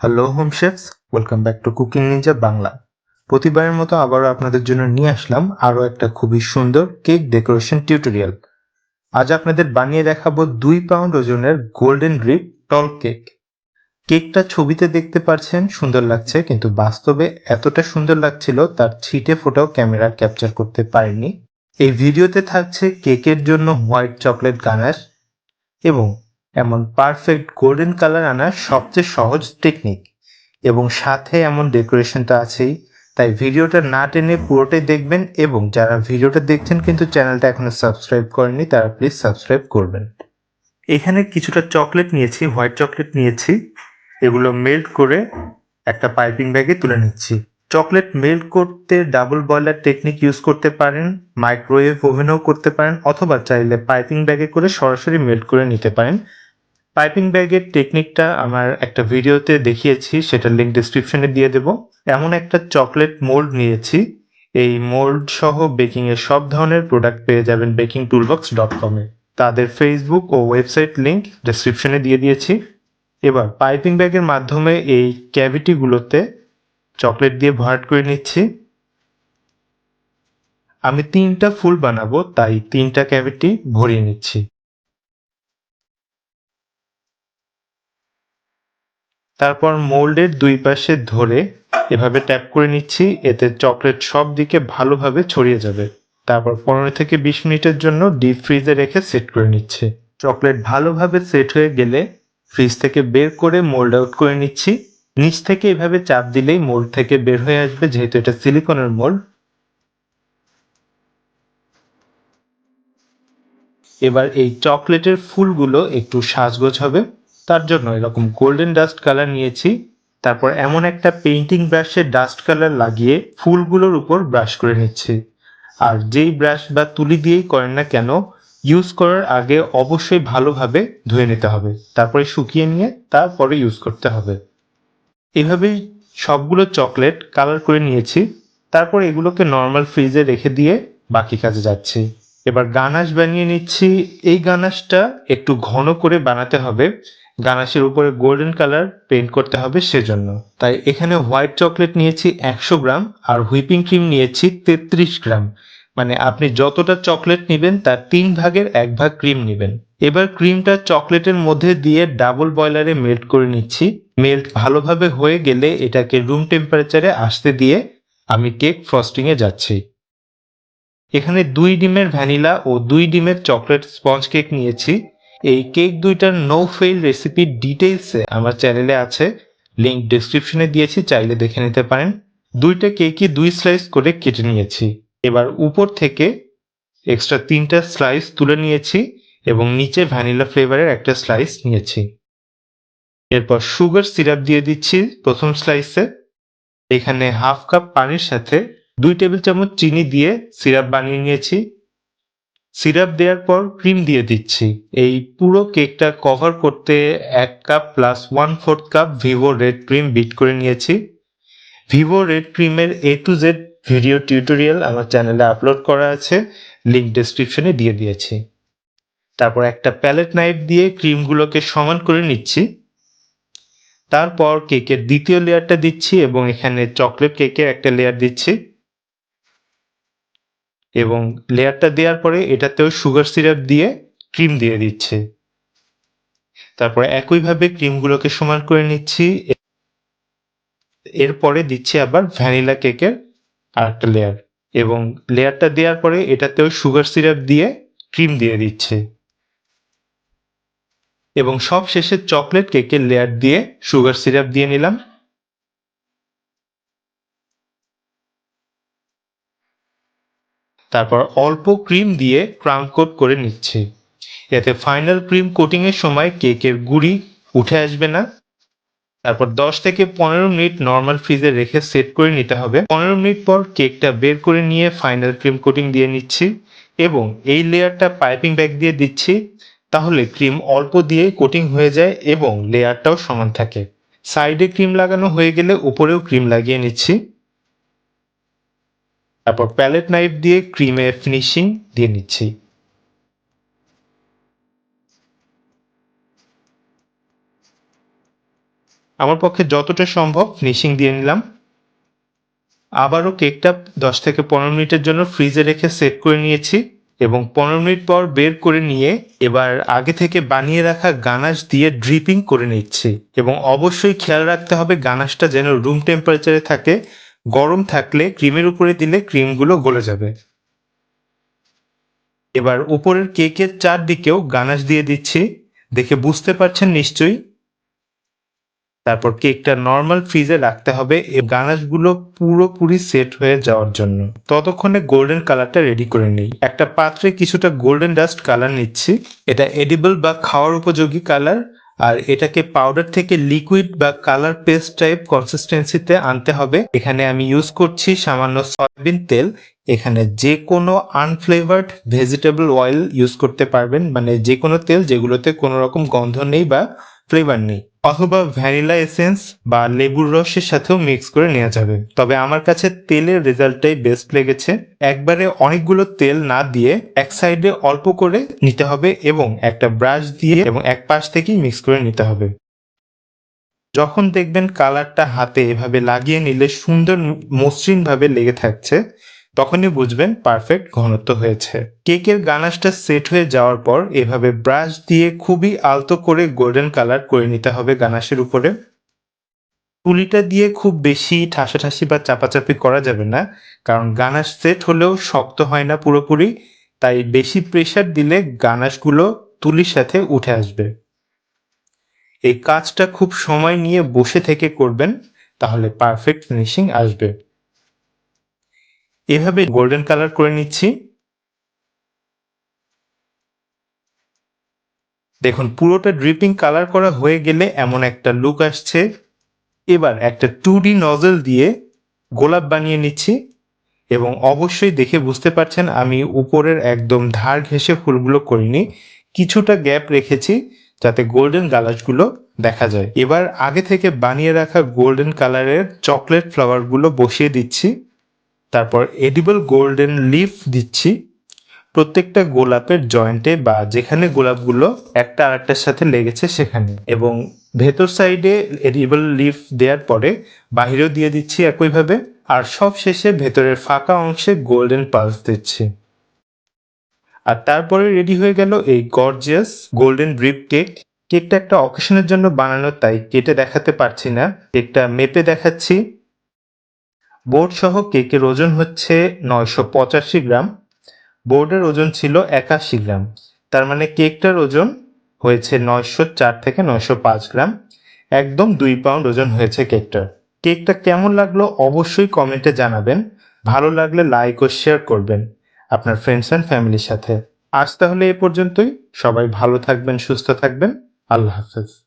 Hello home chefs welcome back to cooking ninja Bangla প্রতিবারের মতো আবারও আপনাদের জন্য নিয়ে আসলাম আরও একটা খুবই সুন্দর কেক ডেকোরেশন টিউটোরিয়াল আজ আপনাদের বানিয়ে দেখাবো দুই পাউন্ড ওজনের গোল্ডেন গ্রিপ টল কেক কেকটা ছবিতে দেখতে পারছেন সুন্দর লাগছে, কিন্তু বাস্তবে এতটা সুন্দর লাগছিল, তার ছিটে ফোটাও ক্যামেরা ক্যাপচার করতে পারেনি। এই ভিডিওতে থাকছে কেকের জন্য হোয়াইট চকলেট গানাশ এবং এমন পারফেক্ট গোল্ডেন কালার আনার সবচেয়ে সহজ টেকনিক এবং সাথে এমন ডেকোরেশনটা আছেই, তাই ভিডিওটা না টেনে পুরোটাই দেখবেন এবং যারা ভিডিওটা দেখছেন কিন্তু চ্যানেলটা এখনও সাবস্ক্রাইব করেনি তারা প্লিজ সাবস্ক্রাইব করবেন। এখানে কিছুটা চকলেট নিয়েছি হোয়াইট চকলেট নিয়েছি। এগুলো মেল্ট করে একটা পাইপিং ব্যাগে তুলে নিচ্ছি। চকলেট মেল্ট করতে ডাবল বয়লার টেকনিক ইউজ করতে পারেন মাইক্রোওয়েভ ওভেনও করতে পারেন, অথবা চাইলে পাইপিং ব্যাগে করে সরাসরি মেল্ট করে নিতে পারেন। পাইপিং ব্যাগের টেকনিকটা আমার একটা ভিডিওতে দেখিয়েছি, সেটার লিঙ্ক ডিসক্রিপশনে দিয়ে দেব। এমন একটা চকলেট মোল্ড নিয়েছি। এই মোল্ড সহ বেকিং এর সব ধরনের প্রোডাক্ট পেয়ে যাবেন বেকিং টুলবক্স ডট কমে তাদের ফেসবুক ও ওয়েবসাইট লিঙ্ক ডিসক্রিপশনে দিয়ে দিয়েছি। এবার পাইপিং ব্যাগের মাধ্যমে এই ক্যাভিটিগুলোতে চকলেট দিয়ে ভরাট করে নিচ্ছি। আমি তিনটা ফুল বানাবো, তাই তিনটা ক্যাভিটি ভরিয়ে নিচ্ছি। তারপর মোল্ডের দুই পাশে ধরে এভাবে ট্যাপ করে নিচ্ছি, এতে চকলেট সব দিকে ভালোভাবে ছড়িয়ে যাবে। তারপর পনেরো থেকে বিশ মিনিটের জন্য ডিপ ফ্রিজে রেখে সেট করে নিচ্ছে। চকলেট ভালোভাবে সেট হয়ে গেলে ফ্রিজ থেকে বের করে মোল্ড আউট করে নিচ্ছি। নিচ থেকে এভাবে চাপ দিলেই মোল্ড থেকে বের হয়ে আসবে, যেহেতু এটা সিলিকনের মোল্ড। এবার এই চকলেটের ফুলগুলো একটু সাজগোজ হবে। তার জন্য এরকম গোল্ডেন ডাস্ট কালার নিয়েছি। তারপর এমন একটা পেইন্টিং ব্রাশে ডাস্ট কালার লাগিয়ে ফুলগুলোর উপর ব্রাশ করে নিচ্ছি। আর যেই ব্রাশ বা তুলি দিয়েই করেন না কেন ইউজ করার আগে অবশ্যই ভালোভাবে ধুয়ে নিতে হবে। তারপরে শুকিয়ে নিয়ে তারপরে ইউজ করতে হবে। এভাবেই সবগুলো চকলেট কালার করে নিয়েছি। তারপর এগুলোকে নর্মাল ফ্রিজে রেখে দিয়ে বাকি কাজে যাচ্ছি। এবার গানাশ বানিয়ে নিচ্ছি। এই গানাশটা একটু ঘন করে বানাতে হবে। গানাশের উপরে গোল্ডেন কালার পেন্ট করতে হবে সেজন্য। তাই এখানে হোয়াইট চকলেট নিয়েছি একশো গ্রাম আর হুইপিং ক্রিম নিয়েছি তেত্রিশ গ্রাম। মানে আপনি যতটা চকলেট নেবেন তার তিন ভাগের এক ভাগ ক্রিম নেবেন। এবার ক্রিমটা চকলেটের মধ্যে দিয়ে ডাবল বয়লারে মেল্ট করে নিচ্ছি। মেল্ট ভালোভাবে হয়ে গেলে এটাকে রুম টেম্পারেচারে আসতে দিয়ে আমি কেক ফ্রস্টিংয়ে যাচ্ছি। এখানে দুই ডিমের ভ্যানিলা ও দুই ডিমের চকলেট স্পঞ্জ কেক নিয়েছি। এই কেক দুইটার নো ফেল রেসিপির ডিটেলসে আমার চ্যানেলে আছে। লিঙ্ক ডিসক্রিপশনে দিয়েছি, চাইলে দেখে নিতে পারেন। দুইটা কেকই দুই স্লাইস করে কেটে নিয়েছি। এবার উপর থেকে এক্সট্রা তিনটা স্লাইস তুলে নিয়েছি এবং নিচে ভ্যানিলা ফ্লেভারের একটা স্লাইস নিয়েছি। এরপর সুগার সিরাপ দিয়ে দিচ্ছি প্রথম স্লাইসে এখানে হাফ কাপ পানির সাথে দুই টেবিল চামচ চিনি দিয়ে সিরাপ বানিয়ে নিয়েছি। সিরাপ দেওয়ার পর ক্রিম দিয়ে দিচ্ছি। এই পুরো কেকটা কভার করতে এক cup plus one fourth cup Vivo red cream beat করে নিয়েছি। ভিভো রেড ক্রিমের A to Z video tutorial আমার চ্যানেলে আপলোড করা আছে লিঙ্ক ডিসক্রিপশনে দিয়ে দিয়েছি। তারপর একটা প্যালেট নাইফ দিয়ে ক্রিমগুলোকে সমান করে নিচ্ছি। তারপর কেকের দ্বিতীয় লেয়ারটা দিচ্ছি এবং এখানে চকলেট কেকের একটা লেয়ার দিচ্ছি। এবং লেয়ারটা দেওয়ার পরে এটাতেও সুগার সিরাপ দিয়ে ক্রিম দিয়ে দিচ্ছে। তারপরে একইভাবে ক্রিমগুলোকে সমান করে নিচ্ছি। এরপরে দিচ্ছি আবার ভ্যানিলা কেকের আরেকটা লেয়ার এবং লেয়ারটা দেওয়ার পরে এটাতেও সুগার সিরাপ দিয়ে ক্রিম দিয়ে দিচ্ছে। এবং সব শেষে চকলেট কেকের লেয়ার দিয়ে সুগার সিরাপ দিয়ে নিলাম। তারপর অল্প ক্রিম দিয়ে ক্রাম কোট করে নিচ্ছি। এতে ফাইনাল ক্রিম কোটিংয়ের সময় কেকের গুড়ি উঠে আসবে না। তারপর দশ থেকে পনেরো মিনিট নর্মাল ফ্রিজে রেখে সেট করে নিতে হবে। পনেরো মিনিট পর কেকটা বের করে নিয়ে ফাইনাল ক্রিম কোটিং দিয়ে নিচ্ছি এবং এই লেয়ারটা পাইপিং ব্যাগ দিয়ে দিচ্ছি। তাহলে ক্রিম অল্প দিয়ে কোটিং হয়ে যায় এবং লেয়ারটাও সমান থাকে। সাইডে ক্রিম লাগানো হয়ে গেলে উপরেও ক্রিম লাগিয়ে নিচ্ছি। তারপর প্যালেট নাইফ দিয়ে ক্রিমে ফিনিশিং দিয়ে নিচ্ছি। আমার পক্ষে যতটা সম্ভব ফিনিশিং দিয়ে নিলাম। আবারও কেকটা দশ থেকে পনেরো মিনিটের জন্য ফ্রিজে রেখে সেট করে নিয়েছি এবং পনেরো মিনিট পর বের করে নিয়ে এবার আগে থেকে বানিয়ে রাখা গানাশ দিয়ে ড্রিপিং করে নিচ্ছি এবং অবশ্যই খেয়াল রাখতে হবে গানাশটা যেন রুম টেম্পারেচারে থাকে গরম থাকলে ক্রিমের উপরে দিলে ক্রিমগুলো গলে যাবে। এবার উপরের কেকের চারদিকেও গানাশ দিয়ে দিচ্ছি। দেখে বুঝতে পারছেন নিশ্চয়ই? তারপর কেকটা নর্মাল ফ্রিজে রাখতে হবে এই গানাশগুলো পুরোপুরি সেট হয়ে যাওয়ার জন্য। ততক্ষণে গোল্ডেন কালারটা রেডি করে নিই। একটা পাত্রে কিছুটা গোল্ডেন ডাস্ট কালার নিচ্ছি। এটা এডিবল বা খাওয়ার উপযোগী কালার। আর এটাকে পাউডার থেকে লিকুইড বা কালার পেস্ট টাইপ কনসিস্টেন্সিতে আনতে হবে। এখানে আমি ইউজ করছি সামান্য সয়াবিন তেল। এখানে যে কোনো আনফ্লেভার্ড ভেজিটেবল অয়েল ইউজ করতে পারবেন। মানে যে কোনো তেল যেগুলোতে কোনো রকম গন্ধ নেই বা ফ্লেভার নেই। অথবা ভ্যানিলা এসেন্স বা লেবুর রসের সাথেও মিক্স করে নেওয়া যাবে। তবে আমার কাছে তেলের রেজাল্টটাই বেস্ট লেগেছে। একবারে অনেকগুলো তেল না দিয়ে এক সাইডে অল্প করে নিতে হবে এবং একটা ব্রাশ দিয়ে এবং এক পাশ থেকেই মিক্স করে নিতে হবে। যখন দেখবেন কালারটা হাতে এভাবে লাগিয়ে নিলে সুন্দর মসৃণভাবে লেগে থাকছে। তখনই বুঝবেন পারফেক্ট ঘনত্ব হয়েছে। কেকের গানাশটা সেট হয়ে যাওয়ার পর এভাবে ব্রাশ দিয়ে খুবই আলতো করে গোল্ডেন কালার করে নিতে হবে গানাশের উপরে। তুলিটা দিয়ে খুব বেশি ঠাসাঠাসি বা চাপাচাপি করা যাবে না, কারণ গানাশ সেট হলেও শক্ত হয় না পুরোপুরি, তাই বেশি প্রেশার দিলে গানাশগুলো তুলির সাথে উঠে আসবে। এই কাজটা খুব সময় নিয়ে বসে থেকে করবেন, তাহলে পারফেক্ট ফিনিশিং আসবে। এভাবে গোল্ডেন কালার করে নিচ্ছি। দেখুন, পুরোটা ড্রিপিং কালার করা হয়ে গেলে এমন একটা লুক আসছে। এবার একটা টু ডি নজল দিয়ে গোলাপ বানিয়ে নিচ্ছি এবং অবশ্যই দেখে বুঝতে পারছেন আমি উপরের একদম ধার ঘেঁষে ফুলগুলো করিনি। কিছুটা গ্যাপ রেখেছি যাতে গোল্ডেন গালাসগুলো দেখা যায়। এবার আগে থেকে বানিয়ে রাখা গোল্ডেন কালারের চকলেট ফ্লাওয়ারগুলো বসিয়ে দিচ্ছি। তারপর এডিবল গোল্ডেন লিফ দিচ্ছি। প্রত্যেকটা গোলাপের জয়েন্টে বা যেখানে গোলাপগুলো একটা আরেকটার সাথে লেগেছে সেখানে। এবং ভেতর সাইডে এডিবল লিফ দেওয়ার পরে বাহিরেও দিয়ে দিচ্ছি একইভাবে। আর সব শেষে ভেতরের ফাঁকা অংশে গোল্ডেন পালস দিচ্ছি। আর তারপরে রেডি হয়ে গেল এই গর্জিয়াস গোল্ডেন ব্রিপ কেক কেকটা একটা অকেশনের জন্য বানানো, তাই কেটে দেখাতে পারছি না। কেকটা মেপে দেখাচ্ছি। বোর্ড সহ কেকের ওজন হচ্ছে নয়শো পঁচাশি গ্রাম। বোর্ডের ওজন ছিল একাশি গ্রাম। তার মানে কেকটার ওজন হয়েছে নয়শো চার থেকে নয়শো পাঁচ গ্রাম। একদম দুই পাউন্ড ওজন হয়েছে কেকটার। কেকটা কেমন লাগল অবশ্যই কমেন্টে জানাবেন। ভালো লাগলে লাইক ও শেয়ার করবেন আপনার ফ্রেন্ডস অ্যান্ড ফ্যামিলির সাথে। আজ তাহলে এ পর্যন্তই। সবাই ভালো থাকবেন, সুস্থ থাকবেন। আল্লাহ হাফেজ।